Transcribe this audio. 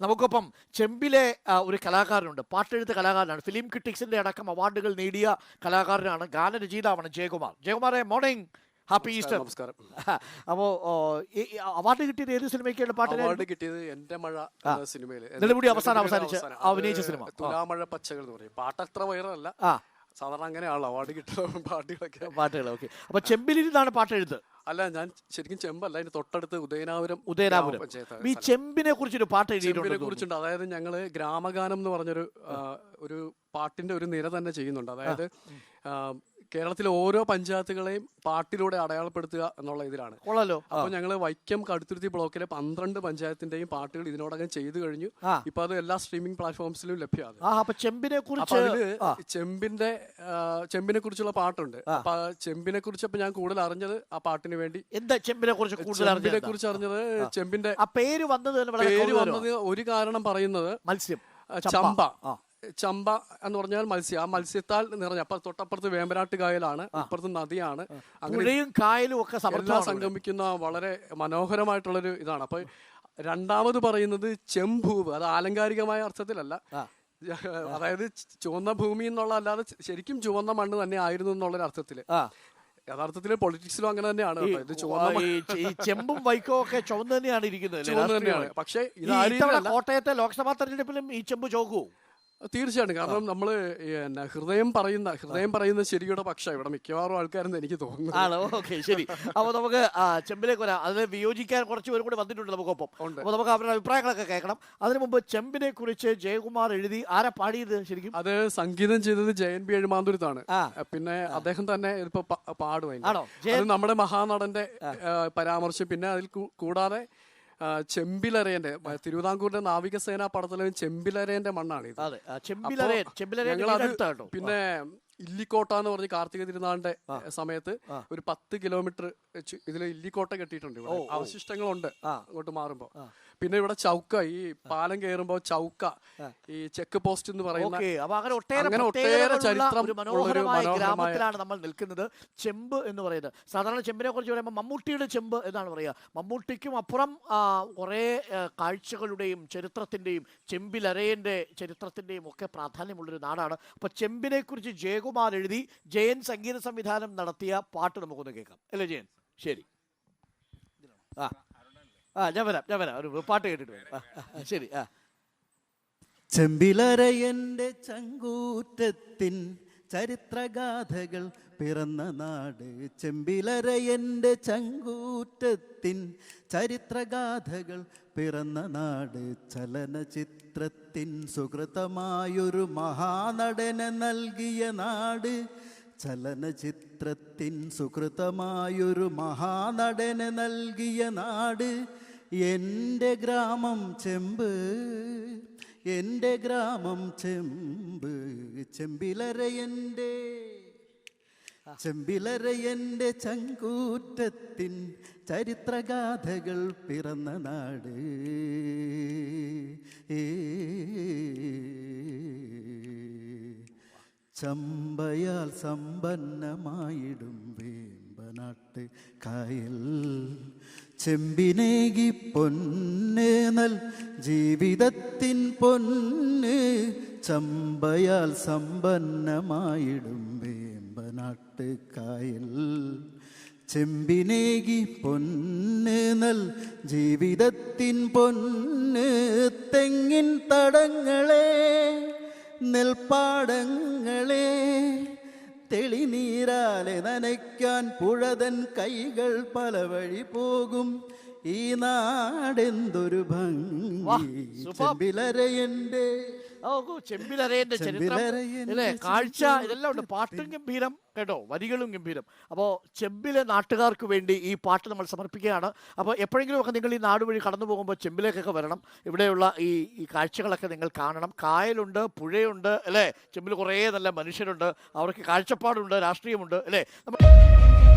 നമുക്കൊപ്പം ചെമ്പിലെ ഒരു കലാകാരനുണ്ട്. പാട്ടെഴുത്ത് കലാകാരനാണ്. ഫിലിം ക്രിട്ടിക്സിന്റെ അടക്കം അവാർഡുകൾ നേടിയ കലാകാരനാണ് ഗാനരചയിതാവാണ് ജയകുമാർ. ജയകുമാറെ മോർണിംഗ് ഹാപ്പി ഈസ്റ്റർ നമസ്കാരം. അപ്പോ അവാർഡ് കിട്ടിയത് ഏത് സിനിമയ്ക്കാണ് പാട്ട് അവാർഡ് കിട്ടിയത് എന്റെ മഴ സിനിമയിൽ നെടുമുടി അവസാനം അവസാനിച്ച അഭിനയിച്ച സിനിമ. തുലാമഴ പച്ചകൾ എന്ന് പറയും. പാട്ട് അത്ര വൈറല്ല സാധാരണ അങ്ങനെയാണല്ലോ അവാർഡ് കിട്ടുന്ന പാട്ടുകളൊക്കെ. പാട്ടുകൾ ഓക്കെ അപ്പൊ ചെമ്പിലിരുന്നാണ് പാട്ടെഴുത്ത് അല്ല ഞാൻ ശരിക്കും ചെമ്പല്ല അതിന്റെ തൊട്ടടുത്ത് ഉദയനാപുരം ഉദയനാപുരം. ഈ. ചെമ്പിനെ കുറിച്ചൊരു പാട്ട് ചെമ്പിനെ കുറിച്ചുണ്ട് അതായത് ഞങ്ങൾ ഗ്രാമഗാനം എന്ന് പറഞ്ഞൊരു ഒരു പാട്ടിന്റെ ഒരു നിര തന്നെ ചെയ്യുന്നുണ്ട്. അതായത് കേരളത്തിലെ ഓരോ പഞ്ചായത്തുകളെയും പാട്ടിലൂടെ അടയാളപ്പെടുത്തുക എന്നുള്ള ഇതിലാണ്. കൊള്ളാലോ. അപ്പൊ ഞങ്ങൾ വൈക്കം കടുത്തുരുത്തി ബ്ലോക്കിലെ പന്ത്രണ്ട് പഞ്ചായത്തിന്റെയും പാട്ടുകൾ ഇതിനോടകം ചെയ്തു കഴിഞ്ഞു. ഇപ്പൊ അത് എല്ലാ സ്ട്രീമിംഗ് പ്ലാറ്റ്ഫോംസിലും ലഭ്യമാണ്. അപ്പൊ ചെമ്പിനെ കുറിച്ച് ചെമ്പിന്റെ ചെമ്പിനെ കുറിച്ചുള്ള പാട്ടുണ്ട്. അപ്പൊ ചെമ്പിനെ കുറിച്ച് അപ്പൊ ഞാൻ കൂടുതൽ അറിഞ്ഞത് ആ പാട്ടിന് വേണ്ടി. എന്താ ചെമ്പിനെ കുറിച്ച് കൂടുതൽ ചെമ്പിനെ അറിഞ്ഞത് കുറിച്ച് അറിഞ്ഞത് ചെമ്പിന്റെ പേര് വന്നത് പേര് വന്നത് ഒരു കാരണം പറയുന്നത് മത്സ്യം. ചമ്പ. ചമ്പ എന്ന് പറഞ്ഞാൽ മത്സ്യം. ആ മത്സ്യത്താൽ നിറഞ്ഞ അപ്പൊ തൊട്ടപ്പുറത്ത് വേമ്പനാട്ട് കായലാണ് അപ്പുറത്ത് നദിയാണ്. പുഴയും കായലും ഒക്കെ എല്ലാം ഇവിടെ. സംഗമിക്കുന്ന വളരെ മനോഹരമായിട്ടുള്ളൊരു ഇതാണ്. അപ്പൊ രണ്ടാമത് പറയുന്നത് ചെമ്പൂവ്. അത് ആലങ്കാരികമായ അർത്ഥത്തിലല്ല. അതായത് ചുവന്ന ഭൂമി എന്നുള്ള അല്ലാതെ ശരിക്കും ചുവന്ന മണ്ണ് തന്നെ ആയിരുന്നു എന്നുള്ള അർത്ഥത്തിൽ. യഥാർത്ഥത്തിൽ പൊളിറ്റിക്സിലും അങ്ങനെ തന്നെയാണ് ഇത് ചുവന്ന ഈ ചെമ്പും വൈക്കോ ഒക്കെ ചുവന്ന് തന്നെയാണ് ഇരിക്കുന്നത് പക്ഷേ കോട്ടയത്തെ ലോക്സഭാ തെരഞ്ഞെടുപ്പിലും ഈ ചെമ്പ് ചോക്കൂ തീർച്ചയായിട്ടും. കാരണം നമ്മൾ എന്നാ ഹൃദയം പറയുന്ന ഹൃദയം പറയുന്ന ശരിയുടെ പക്ഷ ഇവിടെ മിക്കവാറും ആൾക്കാരെന്ന് എനിക്ക് തോന്നുന്നു ആണോ? ഓക്കെ ശരി. അപ്പൊ നമുക്ക് ചെമ്പിലേക്ക് വരാം. അതിനെ വിയോജിക്കാൻ കുറച്ച് പേരും കൂടി വന്നിട്ടുണ്ട് നമുക്കൊപ്പം. ഉണ്ട്. അപ്പൊ നമുക്ക് അവരുടെ അഭിപ്രായങ്ങളൊക്കെ കേൾക്കണം. അതിനു മുമ്പ് ചെമ്പിനെ കുറിച്ച് ജയകുമാർ എഴുതി ആരാ പാടിയത് ശരിക്കും? അത് സംഗീതം ചെയ്തത് ജയൻ ബി എഴുമാന്തുരത്താണ്. പിന്നെ അദ്ദേഹം തന്നെ ഇപ്പൊ പ- പാടും അതിന്റെ. ആണോ? ജയൻ അത് നമ്മുടെ മഹാനടന്റെ പരാമർശം. പിന്നെ അതിൽ കൂടാതെ മ- തിരുവിതാംകൂറിന്റെ നാവികസേനാ പടത്തിലെ ചെമ്പിലരേന്റെ മണ്ണാണ് ഇത്. പിന്നെ ഇല്ലിക്കോട്ട എന്ന് പറഞ്ഞ് കാർത്തിക തിരുനാളിന്റെ സമയത്ത് ഒരു പത്ത് കിലോമീറ്റർ ഇതിൽ ഇല്ലിക്കോട്ട കെട്ടിയിട്ടുണ്ട് ഇവിടെ. അവശിഷ്ടങ്ങളുണ്ട് അങ്ങോട്ട് മാറുമ്പോ. പിന്നെ ഇവിടെ ചൗക്ക ഈ പാലം കയറുമ്പോ ചൗക്ക ഈ ചെക്ക് പോസ്റ്റ് എന്ന് പറയുന്ന അങ്ങനെ ഒട്ടേറെ ചരിത്രം ഗ്രാമത്തിലാണ് നമ്മൾ നിൽക്കുന്നത്. ചെമ്പ് എന്ന് പറയുന്നത്. സാധാരണ ചെമ്പിനെ കുറിച്ച് പറയുമ്പോൾ മമ്മൂട്ടിയുടെ ചെമ്പ് എന്നാണ് പറയുക. മമ്മൂട്ടിക്കും അപ്പുറം കുറെ കാഴ്ചകളുടെയും ചരിത്രത്തിന്റെയും ചെമ്പിലരയന്റെ ചരിത്രത്തിന്റെയും ഒക്കെ പ്രാധാന്യമുള്ളൊരു നാടാണ്. അപ്പൊ ചെമ്പിനെ കുറിച്ച് ജയകുമാർ എഴുതി ജയൻ സംഗീത സംവിധാനം നടത്തിയ പാട്ട് നമുക്കൊന്ന് കേൾക്കാം. അല്ലേ ജയൻ? ശരി. ആ. ആ ഞാൻ വരാം ഞാൻ വരാം. ഒരു പാട്ട് കേട്ടിട്ട് വരാം. ശരി ആ. ചെമ്പിലറയന്റെ ചങ്കൂറ്റത്തിൻ ചരിത്രഗാഥകൾ പിറന്ന നാട് ചെമ്പിലര എന്റെ ചങ്കൂറ്റത്തിൻ ചരിത്രഗാഥകൾ പിറന്ന നാട് ചലനചിത്രത്തിൻ സുഹൃതമായൊരു മഹാനടനെ നൽകിയ നാട് ചലനചിത്രത്തിൻ സുഹൃതമായൊരു മഹാനടനെ നൽകിയ നാട് എന്റെ ഗ്രാമം ചെമ്പ് എന്റെ ഗ്രാമം ചെമ്പ് ചെമ്പിലറയന്റെ ചെമ്പിലറയന്റെ ചങ്കൂറ്റത്തിൻ ചരിത്രഗാഥകൾ പിറന്ന നാട്. ചമ്പയാൽ സമ്പന്നമായിടും വേമ്പനാട്ട് കായൽ. ചെമ്പിനേകി പൊന്ന് നൽ ജീവിതത്തിൻ പൊന്ന് ചമ്പയാൽ സമ്പന്നമായിടും വേമ്പനാട്ടുകായൽ. ചെമ്പിനേകി പൊന്ന് നൽ ജീവിതത്തിൻ പൊന്ന് തെങ്ങിൻ തടങ്ങളെ നെൽപ്പാടങ്ങളെ തെളിനീരാലെ നനയ്ക്കാൻ പുഴതൻ കൈകൾ പല വഴി പോകും ഈ നാടെന്തൊരു ഭംഗി. ചെമ്പിലരയന്റെ ചെമ്പിലരയന്റെ ചരിത്രം. അല്ലെ കാഴ്ച ഇതെല്ലാം ഉണ്ട് പാട്ടും ഗംഭീരം കേട്ടോ? വരികളും ഗംഭീരം. അപ്പോൾ ചെമ്പിലെ നാട്ടുകാർക്ക് വേണ്ടി ഈ പാട്ട് നമ്മൾ സമർപ്പിക്കുകയാണ്. അപ്പോൾ എപ്പോഴെങ്കിലും ഒക്കെ നിങ്ങൾ ഈ നാട് വഴി കടന്നു പോകുമ്പോൾ ചെമ്പിലേക്കൊക്കെ വരണം. ഇവിടെയുള്ള ഈ ഈ കാഴ്ചകളൊക്കെ നിങ്ങൾ കാണണം. കായലുണ്ട് പുഴയുണ്ട് അല്ലേ? ചെമ്പിൽ കുറേ നല്ല മനുഷ്യരുണ്ട്. അവർക്ക് കാഴ്ചപ്പാടുണ്ട് രാഷ്ട്രീയമുണ്ട് അല്ലേ? നമ്മ-